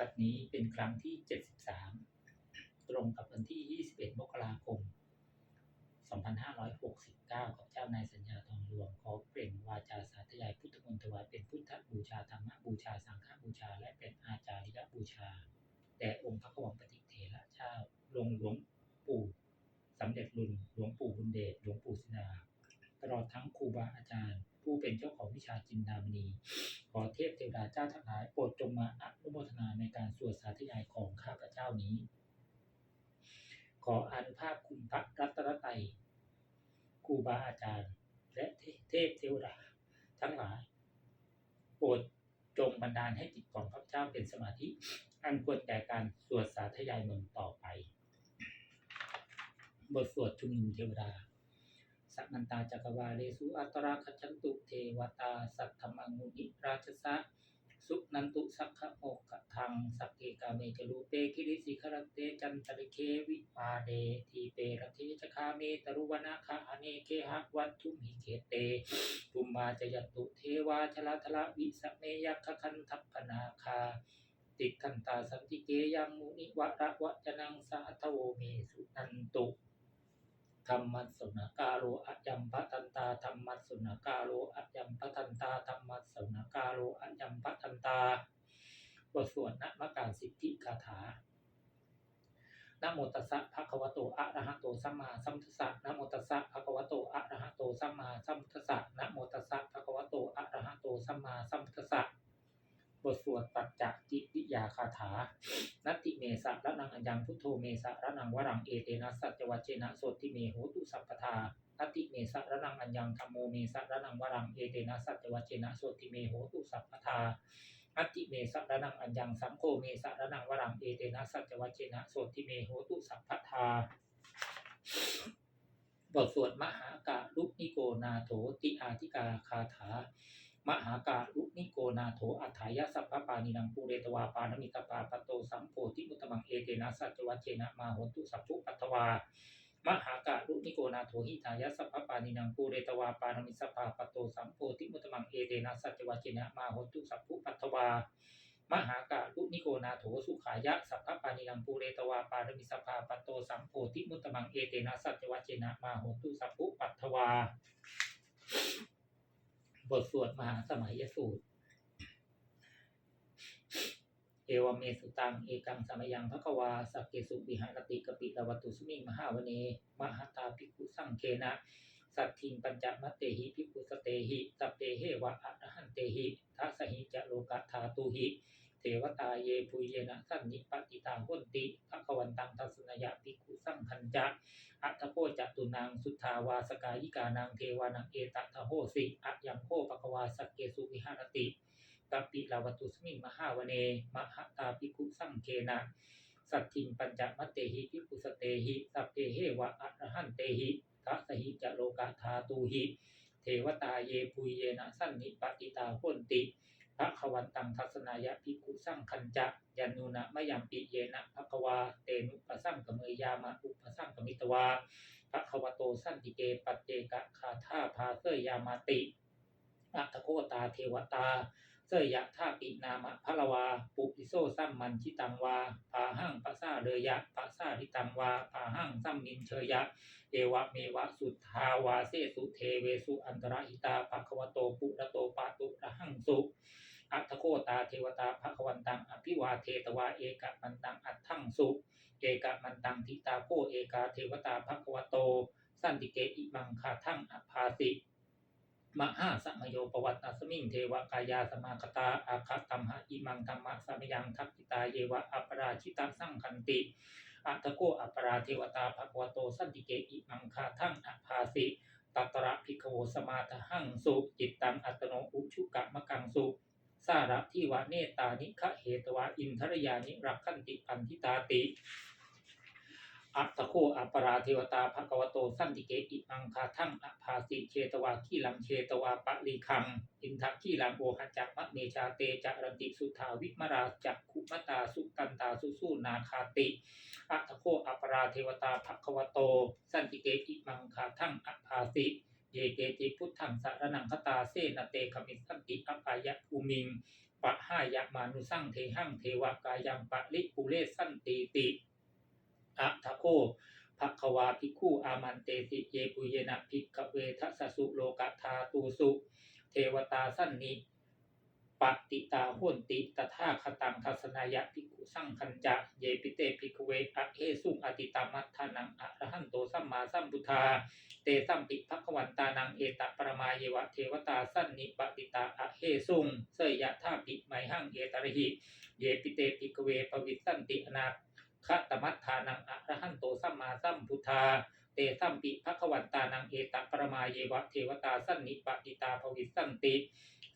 บัดนี้เป็นครั้งที่ 73 ตรงกับวันที่ 21 มกราคม 2569 กับเจ้านายสัญญาทองหลวงขอเปล่งวาจาสาธยายพุทธมนต์ถวายเป็นพุทธบูชาธรรมบูชา สังฆบูชา และเป็นอาจาริยบูชาแด่องค์พระกวังปฏิเถระเจ้าลงหลวงปู่สำเร็จรุ่นหลวงปู่บุญเดชหลวงปู่ศิลาตลอดทั้งครูบาอาจารย์ ผู้เป็นเจ้าของวิชาจินดามณี ขอเทพเทวดาเจ้าทั้งหลายโปรดจงมาอาในการสวดสาธยายของข้าพเจ้านี้ ขออนุภาพคุณพระรัตนตรัยค รูบาอาจารย์ และเทพเทวดาทั้งหลาย โปรดจงบันดาลให้จิตของข้าพเจ้าเป็นสมาธิ อันควรแก่การสวดสาธยายมนต์ต่อไป บทสวดชุมนุมเทวดา สัมมันตาจักรวาเลสุอัตราคจันตุเทวตา สัทธมังมุนิราชสะ สุนันตุสักขโมกทังสักเกกาเมจรูเปกิริสิขรเตจันตริเควิปาเดทีเปรเทจคาเมตรุวนาคาอเนเคหะวัตถุมิเขเตภูมาจยตุเทวาชลาทละวิสเมยัคคันทัพพนาคาติคันตาสันติเกยังมุนิวะระวะจนังสาทโวเมสุนันตุ ธรรมัสสนกาโลอะยัมปะทันตาธรรมัสสนกาโลอะยัมปะทันตาธรรมัสสนกาโลอะยัมปะทันตาบทสวดนมการสิทธิคาถานโมตัสสะภะคะวะโตอะระหะโตสัมมาสัมพุทธะนโมตัสสะภะคะวะโตอะระหะโตสัมมาสัมพุทธะนโมตัสสะภะคะวะโตอะระหะโตสัมมาสัมพุทธะ บทสวดปัจจจิวิยาคาถา นัตติเมสะระนังอัญญังพุทโธเมสะระนังวรังเอเตนะสัจจวัจเจนะโสติเมโหตุสัพพทานัตติเมสะระนังอัญญังธรรมโมเมสะระนังวรังเอเตนะสัจจวัจเจนะโสติเมโหตุสัพพทานัตติเมสะระนังอัญญังสังโฆเมสะระนังวรังเอเตนะสัจจวัจเจนะโสติเมโหตุสัพพทาบทสวดมหากาลุนิโกนาโถติอาธิกาคาถา มหากาลุนิโกนาโถอัฏฐายะสัพพปานินังปูเรตวาปานมิตปาปโตสัมโพธิมุตมังเอเตนะสัจวัจเจนะมาโหตุสัพพุปัตถวามหากาลุนิโกนาโถหิตายะสัพพปานินังปูเรตวาปานมิสปาปโตสัมโพธิมุตมังเอเตนะสัจวัจเจนะมาโหตุสัพพุปัตถวามหากาลุนิโกนาโถสุขายะสัพพปานินังปูเรตวาปานมิสปาปโตสัมโพธิมุตมังเอเตนะสัจวัจเจนะมาโหตุสัพพุปัตถวา บทสวดมหาสมัยสูตร เอวเมสุตัง เอกังสมยังพระกวาสักเกสุวิหารติกปิตวัตุสมิงมหาวเนมหาตาภิกุสังเคนะสัตทิงปัญจมัตเตหิภิกุสเตหิสัพเปเหวะอะหันเตหิทัสสหิจะโลกัตถาตุหิ เทวตาเยปุยเยนะสันนิปติตาหุนติภควันตังทัสนยะภิกุสังคัญจะอัตโพจตุนางสุทธาวาสกายิกานางเทวานังเอตทะโหสิอะยังโคปะกวาสกเกสุวิหารติกัปปิลาวตุสมิงมหาวเนมหตาภิกุสังเคนะสัตทิงปัญจมัตเตหิภิกุสเตหิสัพเพเหวะอะระหันเตหิทัสหิจะโลกะธาตูหิ เทวตาเยปุยเยนะสันนิปติตาโหนติ ระขวันตังทัศนายะภิกขุสังคัญจะยันนุนะมะยัมปิเยนะภควาเตนุปสังกเมยยามะอุปสังกมิตวาภควโตสันติเกปัจเจกะคาธาภาเสยยามาติอัตโคตาเทวตาเสยยะท่าปินามะพะละวา ปุปิโซสัมมันชิตังวาปาหังปัสสาเดยะปัสสาทิตังวาปาหังสัมมินเชยะ เอวะเมวะสุทธาวาเสสุเทเวสุอันตรหิตาภควโตปุระโตปาตุระหังสุ ตถโคตาเทวตาภควันตังอภิวาเทตวาเอกมันตังอัตถังสุเอกมันตังทิตาโคเอกาเทวตาภควโต สันติเกอิมังคาทั้งอภาสิมหาสมโยปวัตตสมิงเทวกายาสมาคตาอาคตัมหะอิมังธรรมะสมยังทัพพิตาเยวะอัปราชิตาสังคันติอัตโกอัปราเทวตาภควโตสันติเกอิมังคาทั้งอภาสิตัตระภิกขโวสมาทหังสุจิตตังอัตโนอุชุกะมะกังสุ สาระที่วะเนตานิคะเหตวะอินทรยานิรักขันติปันทิตาติอัตโคอัปปราเทวตาภควโตสันติเกอิมังคาทั้งอภาสิเชตวาขีลังเชตวาปะลีคัง อินทักขีลังโอหจักมะเมชาเตจรันติสุทาวิมราจักขุมตาสุกันตาสุสูนาคาติอัตโคอัปปราเทวตาภควโตสันติเกอิมังคาทั้งอภาสิเเยเกติพุทธังสารนังคตาเสนเตขมิสันติอปายะภูมิงปะห้ายะมานุสั่งเทหังเทวกายังปะลิปุเรสันติติอะทะโคภควาภิกขุอามันเตติเยปุเยนะภิกขเวทัสสุโลกธาตูสุ เทวตาสั้นนิปฏิตาหุนติตถาคตังทัสนายะภิกขุสังคัญจะเยปิเตภิกขเวอะเฮสุงอติตามัทธานังอะระหันโตสัมมาสัมพุทธา เตสัมปิภควันตานังเอตปรมาเยวะเทวตาสันนิปติตาอะเฮสุงเสยยะธาปิไมหังเอตระหิเยปิเตภิกเวปวิสันติอนาคตมัทธานังอะระหันโตสัมมาสัมพุทธาเตสัมปิภควันตานังเอตปรมาเยวะเทวตาสันนิปติตาภวิสันติ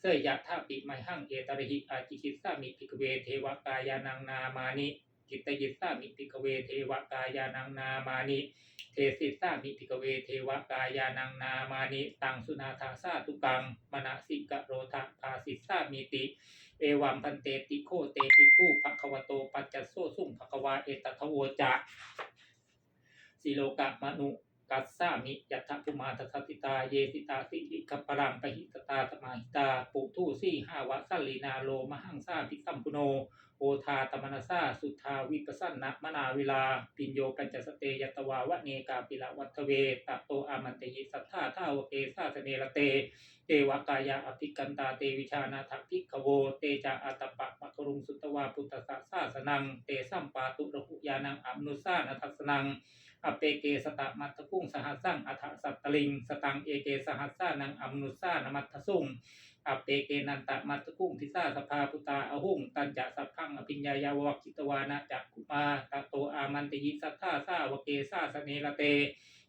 เสยยะธาปิไมหังเอตระหิอาจิคิสสามิภิกเวเทวกายานังนามานิ กิตตยิสามิภิกเวเทวกายานังนามานิ เทสิสามิภิกเวเทวกายานังนามานิ ตังสุนาทาสาตุกัง มณสิกะโรทะภาสิสสามิติ เอวัมพันเตติโคเตติคู่ภควโตปัจจโซสุ่งภควาเอตทโวจะสิโลกะมนุกัสสามิยัตถภูมาทัสสติตาเยติตาสิริกัปะรังปหิตตาสมาหิตาปุถุสีหาวะสัลลีนาโลมหังสาภิสัมปุโน โอทาตมนาสาสุทาวิปสันนะมนาเวลา ปิญโยปัญจสเตยตวาวะเนกาปิละวัตเวตะโตอามันเตยิสัทธาทาวเกสาสเนระเตเทวกายาอภิกันตาเตวิชานาทัพิกโว เตจาอัตปะปะกรุงสุตวาพุทธสสาสนัง เตสัมปาตุระหุยานังอมนุสานัทัสนังอเปเกสตะมัตตกุ้งสหัสสังอัฏฐสัตตลิง สตังเอเกสหัสสานังอมนุสานมัตทสุง อเปเกนันตะมัตตกุ้งทิสาสภาพุตาอหุงตันจะสัพพังอภิญญายาวกจิตวานะจักขุมาตะโตอามันติยิสัทธาสาวเกสาสเนละเต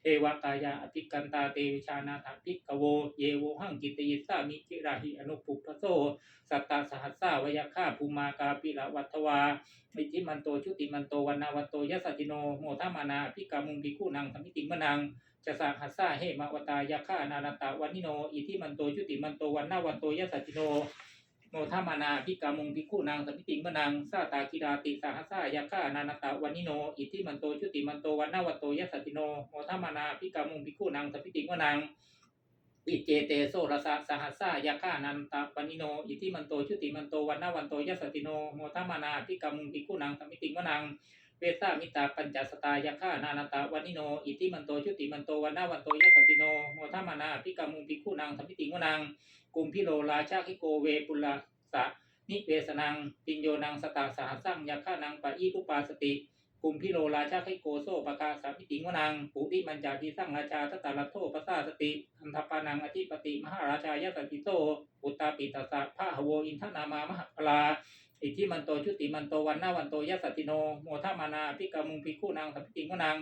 เทวกายาอภิกันตาเตวิชานาถาพิกโว เยโวหังกิตยิสามิจิราหิอนุปุพโสสัตตาสหัสสาวยคาภูมากาปิละวัตวามิจิมันโตชุติมันโตวันนาวันโตยสสติโนโมทามานาพิกามุงพิคูนังสมิติมนังจะสาหัสสาเหมาวตายาฆานานาตาวันนิโนอิทิมันโตชุติมันโตวันนาวันโตยสสติโน โมทามานาพิกามุงพิคูนางสมิติมนางสาตาคิดาติสาหัสายาฆานานาตาวันิโน อิทิมันโตชุติมันโตวันนาวันโตยสสติโนโมทามานาพิกามุงพิคูนางสมิติมนางอิเจเตโซรสะสหัสสายาฆานันตาปนิโน อิทิมันโตชุติมันโตวันนาวันโตยสสติโนโมทามานาพิกามุงพิคูนางสมิติมนาง เวสามิตาปัญจสตายาฆานานาตาวันิโน อิทิมันโตชุติมันโตวันนาวันโตยสสติโนโมทามานาพิกามุงพิคูนางสมิติมนังกุมพิโลราชาคิโกเวปุลลาสะนิเวสนังปิญโยนังสตาสหัสสังยาฆานังปะอีทุปาสติกุมพิโลราชาคิโกโซปกาสามิติงวนังปุริมันจาทิสังราชาตตาลโทปสาสติอันทปานังอธิปติมหาราชายสติโตอุตตาปิตาสะพะหโวอินทนามามหพลา อิทธิมันโตชุติมันโตวันนาวันโตยสติโนโมทามานาพิกามุงพิคูนางสัมพิติงวนัง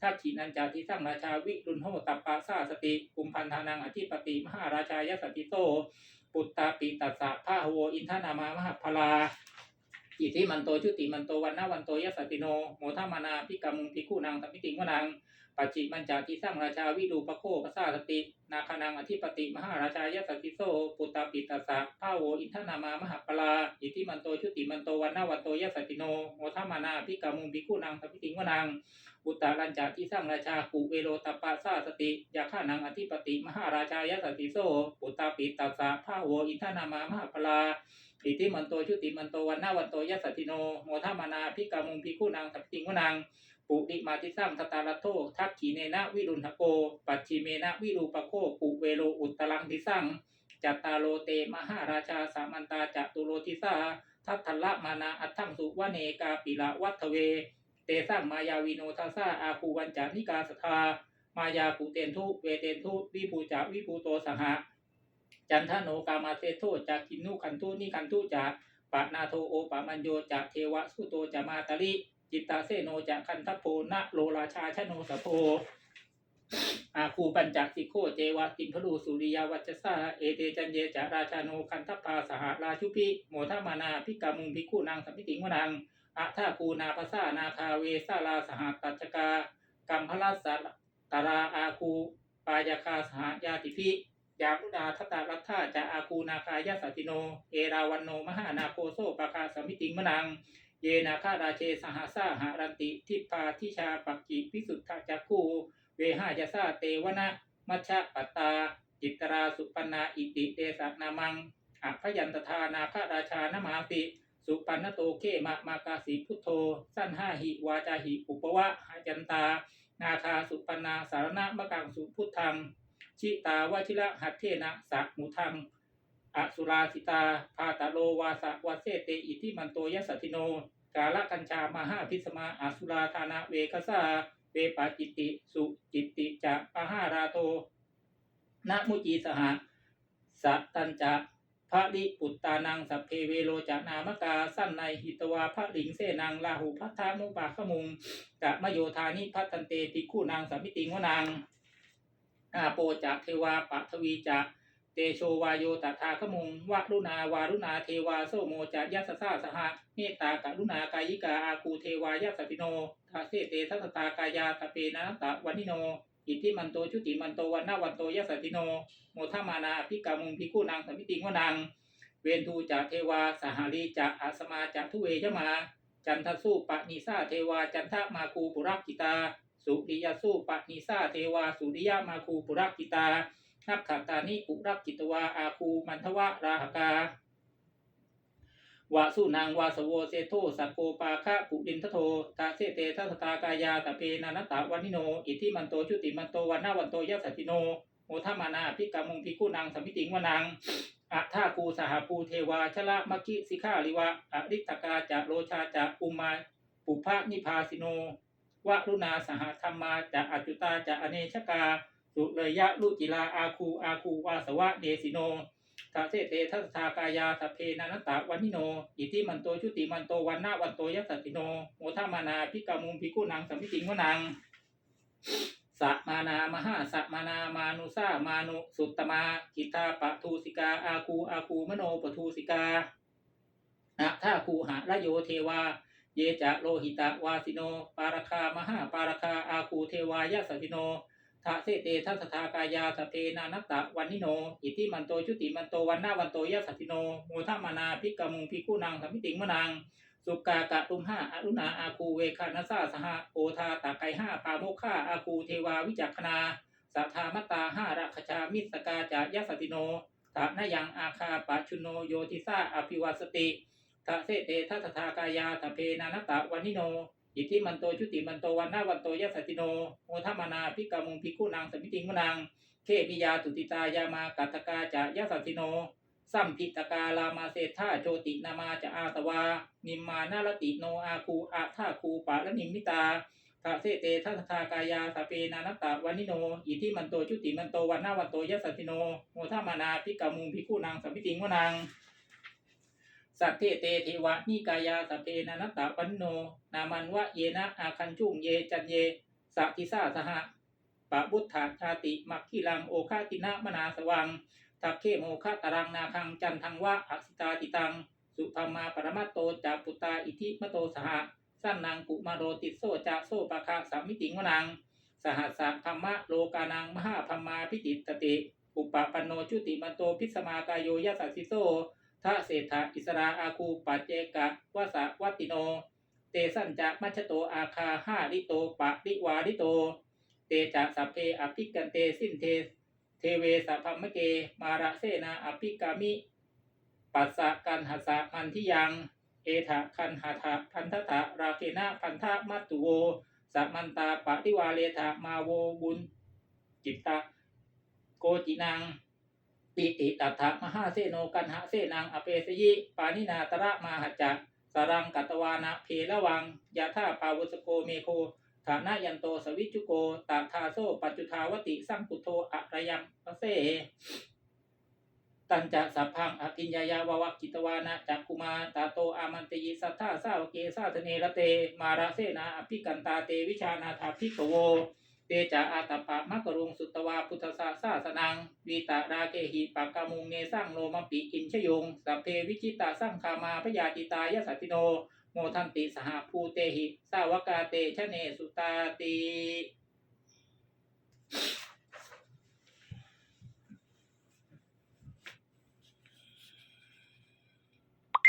ทักขีนันจาทิสังราชาวิรุณโหตัปปาสาสติกุมพันธานังอธิปติมหาราชายสติโต ปุตตาปิตัสสะพะโวอินทนามามหพลาอิทธิมันโตชุติมันโตวันนาวันโตยสติโนโมทามานาพิกามุงพิคูนางสัมพิติงวนัง ปัจจิมันจาทิสังราชาวิดูปโคปสาสติ นาคานังอธิปติมหาราชายสติโซปุตตาปิตัสสะพะโวอินทนามามหพลาอิทธิมันโตชุติมันโตวันนาวันโตยสติโนโมทามานาพิกามุงพิคูนางสัพิติงวนังอุตตารัญจาทิสังราชากุเวโรตปปาสาสติยาฆานังอธิปติมหาราชายสติโซปุตตาปิตัสสะพะโวอินทนามามหพลาอิทธิมันโตชุติมันโตวันนาวันโตยสสติโนโมทามานาพิกามุงพิคูนางสัพิติงวนัง ปุริมาทิสังตตาลโททักขีเนนะวิรุณหโก ปัจฉิเมนะวิรูปโคปุเวโรอุตตลังทิสังจัตตาโลเตมหาราชาสามันตาจตุโรทิสาทัตถละมานาอัตถังสุวเนกาปิละวัตเว เตสังมายาวิโนทัสสาอาคูวันจานิกาสทามายาภูเตนทุเวเตนทุวิภูจาวิภูโตสหะจันทโนกามาเซโทจากกินนุขันทุนิขันทุจาปะนาโทโอปะมัญโยจากเทวะสุโตจามาตาลิ จิตตาเซโนจากคันทโพนะโลราชาชโนสโพอาคูปัญจสิโคเจวะติมพลูสุริยาวัจสาเอเตจันเยจาราชาโนคันทปาสหราชุพิโมทามานาพิกามุงพิคูนางสัมพิติงวนังอะทาคูนาภาษานาคาเวสาลาสหตัจกากัมพลัสสะตาราอาคูปายาคาสหยาติพิยามุนาทตารัตถาจะอาคูนาคายาสติโน เอราวันโนมหานาโคโซปะคาสัมพิติงมนัง เยนาคาราเชสหสาหารันติทิพาทิชาปักกิพิสุทธจักคูเวหายาสาเตวนะมัชฌะปตา จิตราสุปนาอิติเตสะนามังอะพยันตทานาคาราชานมาติสุปันนโตเขมะมากาสีพุทโธ สั้นห้าหิวาจาหิอุปวะหาจันตา นาคาสุปันนาสารณะมะกังสุพุทธัง ชิตาวชิระหัตเทนะสักมุทัง อสุราสิตาพาตาโลวาสะวาเสเตอิทิมันโตยสัตติโน กาละกัญชา มหาพิสมาอสุราธานาเวคสาเวปาจิตติสุจิตติจะปะหาราโตนะมุจีสหสัตตัญจะพระลิปุตตานังสัพเพเวโรจานามกาสั้นในหิตวาพระลิงเสนังลาหูพัทธามุปาขมุงกะมโยธานิพัตันเตปิคู่นางสัมมิติงวนางอาโปจะเทวาปะทวีจะ เตโชวายโยตถาคมุงวะรุณาวารุณาเทวาโสโมจะยัสสาสหะเมตตากรุณากายิกาอาคูเทวายัสสติโนทาเสเตทัสตากายาตเปนะตะวันิโนอิทิมันโตชุติมันโตวันนาวันโตยัสสติโนโมทมานาภิกามุงภิกขุนางสมิติงวนัง เวนทูจะเทวาสหารีจะอาสมาจะทุเวยมา จันทสุปะนิสาเทวาจันทมาคูปุรักกิตา สุริยสุปะนิสาเทวาสุริยมาคูปุรักกิตา นักขตานิปุรักกิตวาอาคูมันทวะราหกาวาสุนางวาสโวเซโทสักโกปาคะปุรินทโทตาเสเตทัสตากายาตะเปนานัตตะวันิโน อิทิมันโตชุติมันโตวันนาวันโตยัสสติโนโมทมานาพิกามุงพิกุนางสัมิติงวนังอัฏาคูสหภูเทวาชละมกิสิกาลิวะอริตกาจะโรชาจะอุมาปุพะนิพาสิโนวรุณาสหธรรมาจะอจุตาจะอเนชกา สุเลยยะลุจิลาอาคูอาคูวาสวะเดสิโนทาเสเตทัสสากายาสเพนันตะวันิโน อิติมันโตชุติมันโตวันนาวันโตยัสติโนโมทามานาพิกามุงพิกุนังสัมมิติงวนังสัมมานามหาสัมมานามานุสามานุสุตตมากิตาปะทูสิกาอาคูอาคูมโนปทูสิกาอะท่าคูหะระโยเทวา เยจะโลหิตะวาสิโน ปารคามหาปารคาอาคูเทวายัสสิโน ทะเสเตทัสสทากายาสเพนานัตตะวันนิโน อิติมันโตชุติมันโตวันนาวันโตยะสัสสิโนโมทมานาพิกามุงพิกุนังสัมมิติงมนังสุกากะตุมห้าอรุณาอาคูเวคานาซาสหะโอทาตะไกห้าปาโมฆาอาคูเทวาวิจักขณาสัทธามตตาห้าราคชามิสกาจายสัสสิโนตะนยังอาคาปะชุโนโยติสาอภิวัสติทะเสเตทัสสทากายาสพเพนานัตตะวันนิโน อิทธิมันโตชุติมันโตวันนาวันโตยัสสติโนโมทมานาพิกามุงพิกุนางสมิติงมนังเคมิยาตุติตายามากัตกาจะยัสสติโนสัมพิตกาลามาเศธาโจตินามาจะอาตวา นิมมานาลติโนอาคูอาท่าคูปะละนิมมิตาทะเสเตทัสทากายาสเปนานัตตะวันิโน อิทิมันโตชุติมันโตวันนาวันโตยัสสติโนโมทามานาพิกามุงพิกุนางสัมพิติงวนัง สัตเทเตเทวะนิกายาสัพเพนานัตตะวันโน นามันวะเยนะอาคันจุงเยจันเยสัติสาสหะปะบุตถาชาติมักขีลังโอคาตินะมนาสวังทักเคโมคะตารังนาคังจันทังวะอักสิตาติตัง สุธรรมาปรมัตโตจาปุตาอิทิมโตสหะสั้นนางกุมาโรติโซจะโซปะคะสามิติงวนัง สหัสสะธรรมะโลกานังมหาพัมมาพิจิตติ อุปปันโนชุติมันโตพิสมากายโยยัสสสิโซ ทะเศรษฐอิสราอาคูปัจเจกะวสะวัตติโน เตสัญจะมัชโตอาคาห้าลิโตปะริวาริโต เตจะสัพเพอภิกันเตสินเทเทเวสัพพมะเกมาระเสนาอภิกามิ ปัสสะกันหัสสะมันทิยัง เอถะคันหัทะพันธะราเคนะพันธะมัตตุโวสัมมันตาปฏิวาเลถะมาโวบุญจิตตะโกจินัง ปิติตัทธะมหาเสโนกันหะเสนังอเปสยิปานินาตระมาหัจจะสรังกัตวานะเพละวังยาธาปาวุสโกเมโคฐานะยันโตสวิจุโกตาทาโซปัจจุทาวติสังปุโทอะระยัมปะเสตันจะสัพพังอภิญญายาววักกิตวานะจักกุมาตาโตอามันตยิสัทธาสาวเกสาสเนระเต มาราเสนาอภิกันตาเตวิชานาถาภิกโว เตจาอาตปะมะกรุงสุตวาพุทธศาสาสนังวีตาราเกหิปากามุงเนสังโลมปิอินชยงสัพเพวิจิตาสร้างคามาพยาติตายสัตติโน โมทันติสหภูเตหิสาวกาเตชะเนสุตาติ